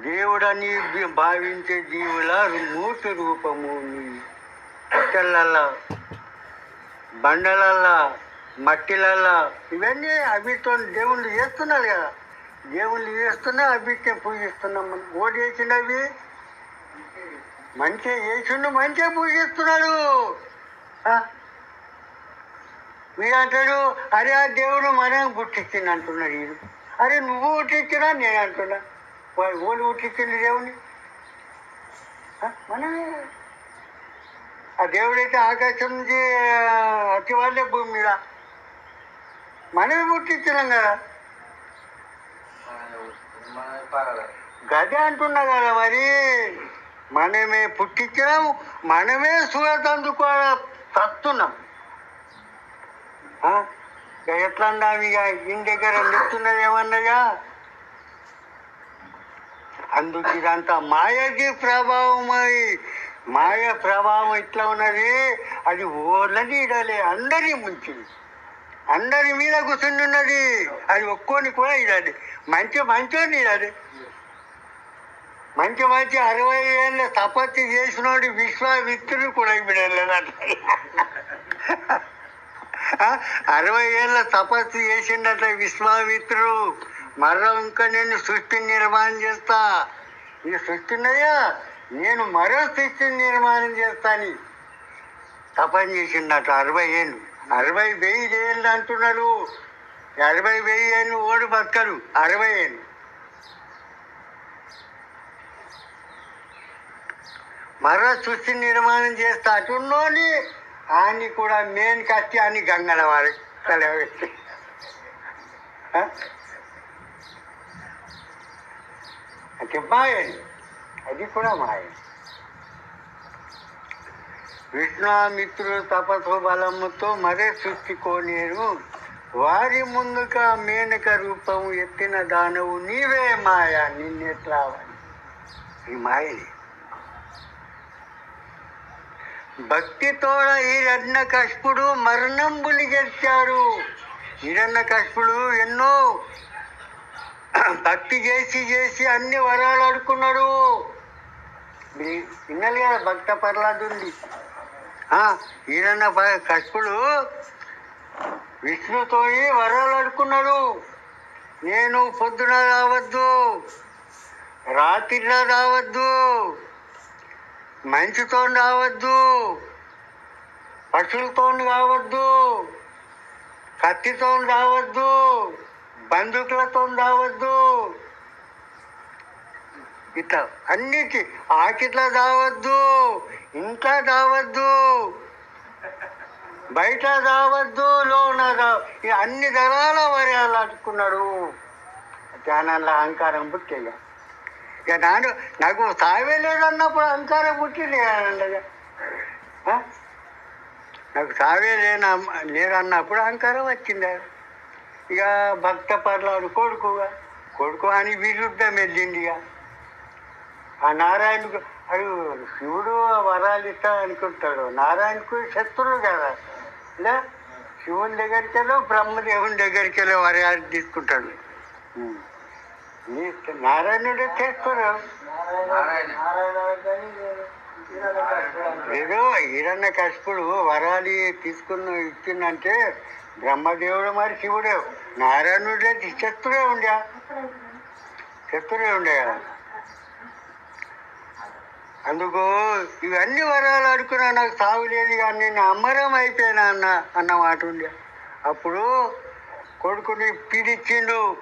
దేవుడని భావించే జీవుల మూర్తి రూపము నీ పుట్టలల్లా బండలల్లా మట్టిలల్లా. ఇవన్నీ అవితో దేవుళ్ళు చేస్తున్నారు కదా. దేవుళ్ళు చేస్తున్నా అవిటిని పూజిస్తున్నాం. మనం ఓడి వేసినవి మంచిగా చేసిండు మంచిగా పూజిస్తున్నాడు. ఆ? మీరు అంటాడు అరే ఆ దేవుడు మనం పుట్టించింది అంటున్నాడు వీడు అరే నువ్వు పుట్టించినా నేను అంటున్నా. వాడు ఓడి పుట్టించింది దేవుని ఆ? మనమే ఆ దేవుడైతే ఆకాశం నుంచి అతి వాళ్ళే భూమి మీద మనమే పుట్టించినాం కదా గదే అంటున్నా కదా మరి మనమే పుట్టించినాం మనమే తస్తున్నాం ఆ? ఇక ఎట్లా అన్నాం ఇక ఇంటి దగ్గర నిస్తున్నది ఏమన్నగా అందుకు ఇదంతా మాయకి ప్రభావం అది. మాయ ప్రభావం ఇట్లా ఉన్నది? అది ఓర్లని ఇడలే అందరి ముంచింది అందరి మీద కూర్చుని ఉన్నది. అది ఒక్కోని కూడా ఇడాలి మంచి మంచోని ఇడాలి మంచి మంచి అరవై ఏళ్ళ తపస్సు చేసినోడి విశ్వామిత్రుడు కూడా ఇప్పుడు అరవై ఏళ్ళ తపస్సు చేసిండట విశ్వామిత్రుడు. మరో ఇంకా నేను సృష్టిని నిర్మాణం చేస్తా. ఈ సృష్టి నేను మరో సృష్టిని నిర్మాణం చేస్తాను. తపస్సు చేసిందట అరవై ఏళ్ళు. అరవై వెయ్యి ఏళ్ళు అంటున్నారు అరవై వెయ్యి ఏళ్ళు ఓడి బతకరు అరవై ఏళ్ళు. మరో సృష్టి నిర్మాణం చేస్తా అటున్నోని ఆయన్ని కూడా మెయిన్ కత్తి అని గంగన వారి తలబెట్టి ఆ? అంటే మాయని అది కూడా మాయ విష్ణామిత్రులు తపస్సు బలముతో మరే సృష్టికోలేరు వారి ముందుగా మేనక రూపం ఎత్తిన దానవు నీవే మాయ నిన్నెట్లా ఈ మాయని భక్తితోడ ఈరన్న కష్పుడు మరణంబులు గెలిచాడు ఈరన్న కష్పుడు ఎన్నో భక్తి చేసి చేసి అన్ని వరాలు అడుకున్నాడు మీ- కదా భక్త పర్లాదుంది ఈయన ఈరన్న కష్పుడు విష్ణుతో వరాలు అడుకున్నాడు నేను పొద్దున రావద్దు రాత్రిలో రావద్దు మంచుతో రావద్దు పశువులతో రావద్దు కత్తితో రావద్దు. బంధుకులతో దావద్దు ఇట్లా అన్నిటి ఆకిట్లా దావద్దు ఇంట్లో దావద్దు బయట దావద్దు లోన ఈ అన్ని తరాల వారి అట్టుకున్నాడు ధ్యానంలో అహంకారం పుట్టేయ ఇక నాడు నాకు సావే లేదన్నప్పుడు అహంకారం పుట్టింది నాకు సావే లేన లేదన్నప్పుడు అహంకారం వచ్చింది. ఇక భక్త పర్లాడు కొడుకుగా కొడుకు అని విరుద్ధం వెళ్ళింది ఇక. ఆ నారాయణకు అది శివుడు వరాలు ఇస్తా అనుకుంటాడు. నారాయణకు శత్రువు కదా. లే శివుని దగ్గరికి వెళ్ళో బ్రహ్మదేవుని దగ్గరికి వెళ్ళో వరాలు తీసుకుంటాడు. నారాయణుడే చేస్తారు ఏదో హిరణ్య కష్పుడు వరాలి తీసుకున్న ఇచ్చిందంటే బ్రహ్మదేవుడు మరి శివుడే. నారాయణుడే శత్రుడే ఉండే. శత్రుడే ఉండే. అందుకు ఇవన్నీ వరాలు అడుకున్నా నాకు సాగు లేదు కానీ నేను అమ్మరం అయిపోయినా అన్న అన్న మాట ఉండే. అప్పుడు కొడుకుని పిడిచిండు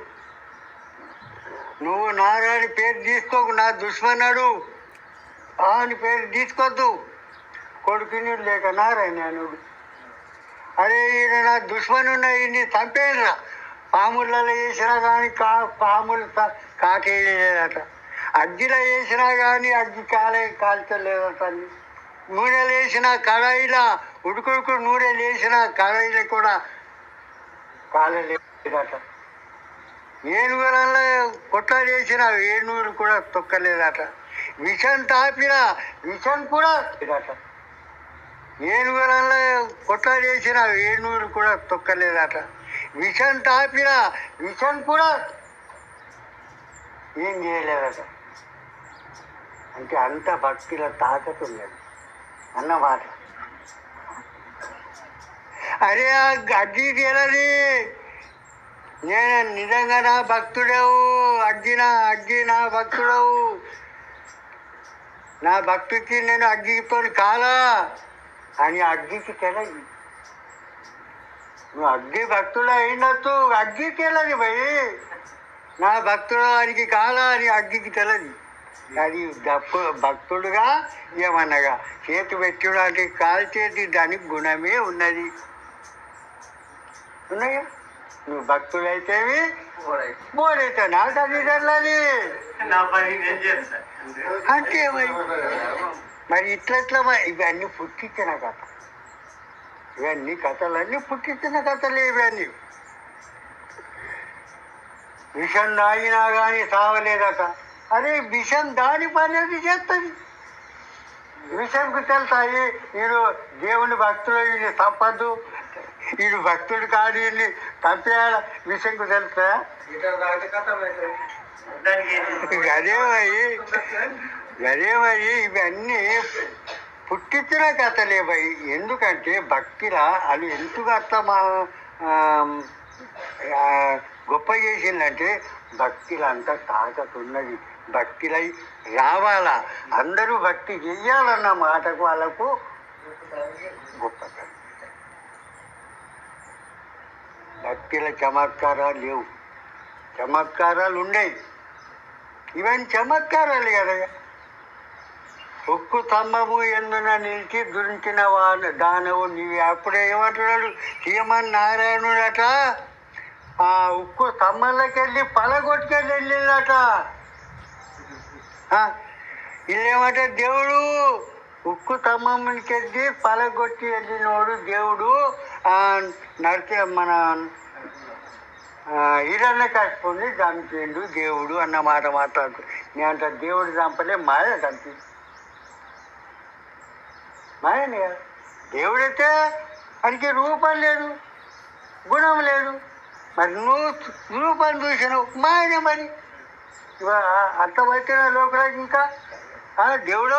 నువ్వు నారాయణ పేరు తీసుకోకు నా దుష్మన్నాడు అని పేరు తీసుకోవద్దు కొడుకుని లేక నారాయణుడు. అరే ఈయన నా దుష్మనున్న ఈయన్ని చంపేయరా పాములలో వేసినా కానీ కా పాములు కాకేయలేదట. అగ్గిలో వేసినా కానీ అగ్గి కాలే కాల్చలేదట నూనెలు వేసిన కడాయిల ఉడుకుడుకు నూనె వేసిన కడాయిలో కూడా కాలలేదట. ఏనుగులలో కొట్లాడేసిన ఏనుగులు కూడా తొక్కలేదట. విషం తాపిన విషం కూడా లేదట. ఏనుగులలో కొట్లాడేసిన ఏనుగులు కూడా తొక్కలేదట. విషం తాపిన విషం కూడా ఏం చేయలేదట. అంటే అంత భక్తిలో తాకత్ ఉన్నది. అన్నమాట. అరే ఆ అగ్గి తేలది నేను నిజంగా నా భక్తుడవు అగ్గి నా అగ్గి నా భక్తుడవు. నా భక్తికి నేను అగ్గితో కాలా? అని అగ్గికి తెలది నువ్వు అగ్గి భక్తుడు అయినట్టు అగ్గి తెలది భయ్ నా భక్తుడు వారికి కాలా అని అగ్గికి తెలది అది దప్పు భక్తుడుగా ఏమన్నగా చేతి పెట్టడానికి కాల్చేది దానికి గుణమే ఉన్నది. ఉన్నాయా? నువ్వు భక్తుడైతేవి బోడైతే నా చేస్తా. అంటే మరి మరి ఇట్లా ఇట్లా మరి ఇవన్నీ పుట్టించిన కథ. ఇవన్నీ కథలన్నీ పుట్టించిన కథలే ఇవన్నీ. విషం దాగినా కానీ సావలేదట. అరే విషం దాని పని అది చేస్తుంది. విషంకు తెలుసాయి వీడు దేవుని భక్తుడు వీడిని తప్పద్దు వీడు భక్తుడు కాదు వీడిని చంపేయాల విషంకు తెలుసా? అదే అదే మరి ఇవన్నీ పుట్టించిన కథలే భయ్. ఎందుకంటే భక్తిలా అది ఎందుకు అట్లా మా గొప్ప చేసిందంటే భక్తిలో అంతా తాకత్ ఉన్నది భక్తిలై రావాలా? అందరూ భక్తి చెయ్యాలన్న మాటకు వాళ్ళకు గొప్ప భక్తిల చమత్కారాలు లేవు. చమత్కారాలు ఉండేవి. ఇవన్నీ చమత్కారాలు కదా ఉక్కు స్తంభము ఎందున నిలిచి దురించిన వాడు దానవు నీవి. అప్పుడు ఏమంటున్నాడు? సీమన్ నారాయణుడట ఆ ఉక్కు స్తంభంలోకెళ్ళి పలగొట్టుకెళ్ళి వెళ్ళిందట. ఇల్లేమంటే దేవుడు ఉక్కు స్తంభంకెళ్ళి పలగొట్టి వెళ్ళినోడు దేవుడు ఆ నడిచే మన ఈరన్న కట్టుకుని చంపిండు దేవుడు అన్న మాట మాట్లాడుతూ. నేను అంట దేవుడు చంపలే మాయ కనిపిస్తుంది మాయనే కదా దేవుడైతే వాడికి రూపం లేదు గుణం లేదు. మరి నువ్వు రూపం చూసినావు మాయనే మరి. అంత వచ్చిన లోపలికి ఇంకా. ఆ, దేవుడు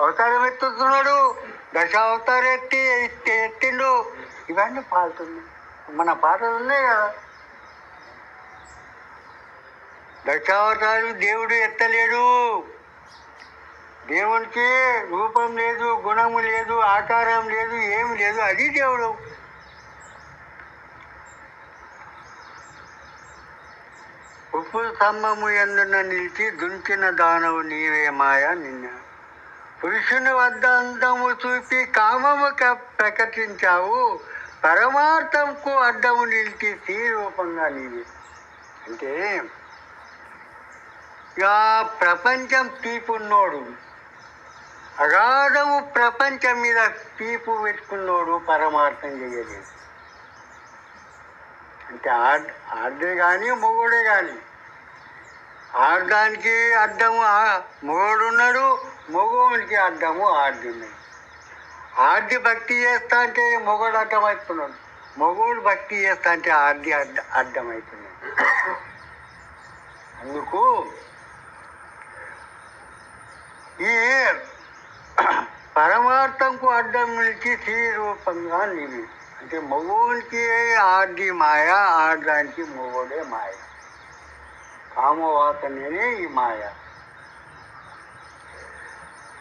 అవతారం ఎత్తుతున్నాడు దశ అవతారం ఎత్తి ఎత్తిండు. ఇవన్నీ పాడుతుంది. మన పాటలు ఉన్నాయి కదా. దశావతారం దేవుడు ఎత్తలేడు. దేవునికి రూపం లేదు గుణము లేదు ఆకారం లేదు ఏమి లేదు అది దేవుడు. ఉప్పు స్తంభము ఎందున నిలిచి దుంచిన దానవు నీవే మాయ నిన్న. పురుషుని వద్ద అందము చూపి కామము క- ప్రకటించావు పరమార్థంకు అడ్డము నిలిచి శ్రీ రూపంగా నీవే. అంటే ఇక ప్రపంచం తీపున్నోడు. అగాధము ప్రపంచం మీద పీపు పెట్టుకున్నోడు పరమార్థం చేయలేదు. అంటే ఆడ్ ఆడే కానీ మొగుడే కానీ ఆడడానికి అర్థము ఆ- మొగుడు ఉన్నాడు మగవానికి అడ్డము ఆడి ఆర్ది భక్తి చేస్తా అంటే మొగుడు అడ్డమవుతున్నాడు మొగోడు భక్తి చేస్తా అంటే ఆర్ది అడ్డ అడ్డమవుతున్నాడు అందుకు ఈ పరమార్థంకు అడ్డం నిలిచి రూపంగా నీవి అంటే మగోనికి ఆడి మాయ ఆడడానికి మొగోడే మాయ. కామవాతనే ఈ మాయ.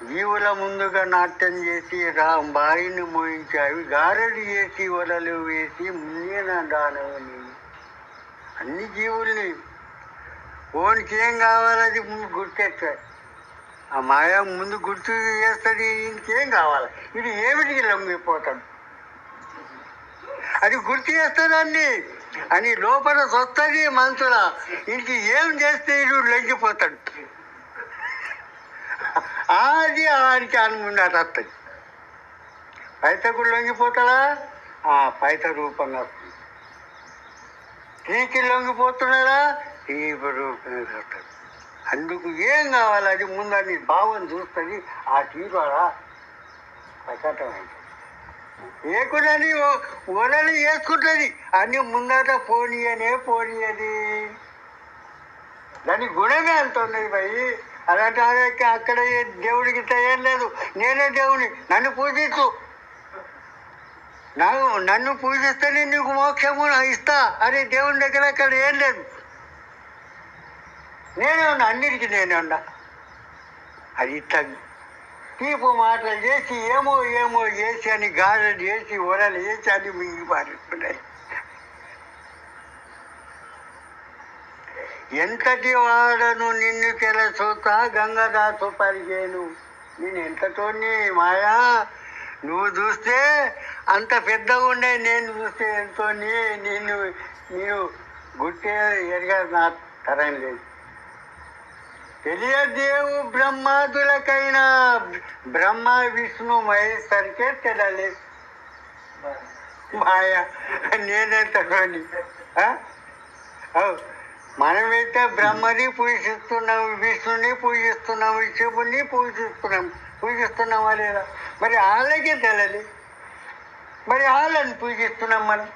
జీవుల ముందుగా నాట్యం చేసి రా బాయిని మోయించావి గారడి చేసి వలలు వేసి ముందేన దానవు అన్ని జీవుల్ని. ఓనికి ఏం కావాలది ముందు గుర్తెట్టాడు ఆ మాయ ముందు గుర్తు చేస్తుంది ఇంకేం కావాలి? ఇది ఏమిటికి లొంగిపోతాడు అది గుర్తు చేస్తుందండి అని లోపల వస్తుంది మనసుల. ఇంటికి ఏం చేస్తే ఇడు లొంగిపోతాడు? అది ఆడికి అనుకున్నట్టు వస్తుంది పైతకు లొంగిపోతాడా? ఆ పైత రూపంగా వస్తుంది. టీకి లొంగిపోతున్నాడా? తీప రూపంగా వస్తుంది అందుకు ఏం కావాలి? అది నీ భావం చూస్తుంది. ఆ తీరుడా ప్రకటమైంది ఏకునని ఒరలు వేసుకుంటుంది. అన్ని ముందట పోనీయనే పోనీయది. దాని గుణమే అంత ఉన్నది భయ్. అలాంటి అక్కడ దేవుడికి తయారు ఏం లేదు. నేనే దేవుని. నన్ను పూజిస్తూ. నన్ను నన్ను పూజిస్తేనే నీకు మోక్షము ఇస్తా. అరే దేవుని దగ్గర అక్కడ ఏం లేదు. నేనే ఉన్నా అన్నిటికీ నేనే ఉన్నా. అది ఇట్లా తీపు మాటలు చేసి ఏమో ఏమో చేసి అని గాడలు చేసి ఒరలు చేసి అని మిగిలి పారిస్తున్నాయి ఎంతటి వాడను నిన్ను తెలుసుతా గంగదాసు పరిచేను నేను ఎంతతోని మాయా? నువ్వు చూస్తే అంత పెద్దగా ఉండే నేను చూస్తే ఎంతో నిన్ను నీవు గుట్టే ఎరగా నా తరం లేదు. हिरिय देव ब्रह्मा तुला విష్ణు మహేష్ ब्रह्मा తెలలే మాయ सारखेच ते झाले माया బ్రహ్మని పూజిస్తున్నాము విష్ణుని పూజిస్తున్నాము శివుని పూజిస్తున్నాం పూజిస్తున్నామా లేదా మరి వాళ్ళకే తెలది మరి వాళ్ళని పూజిస్తున్నాం మనం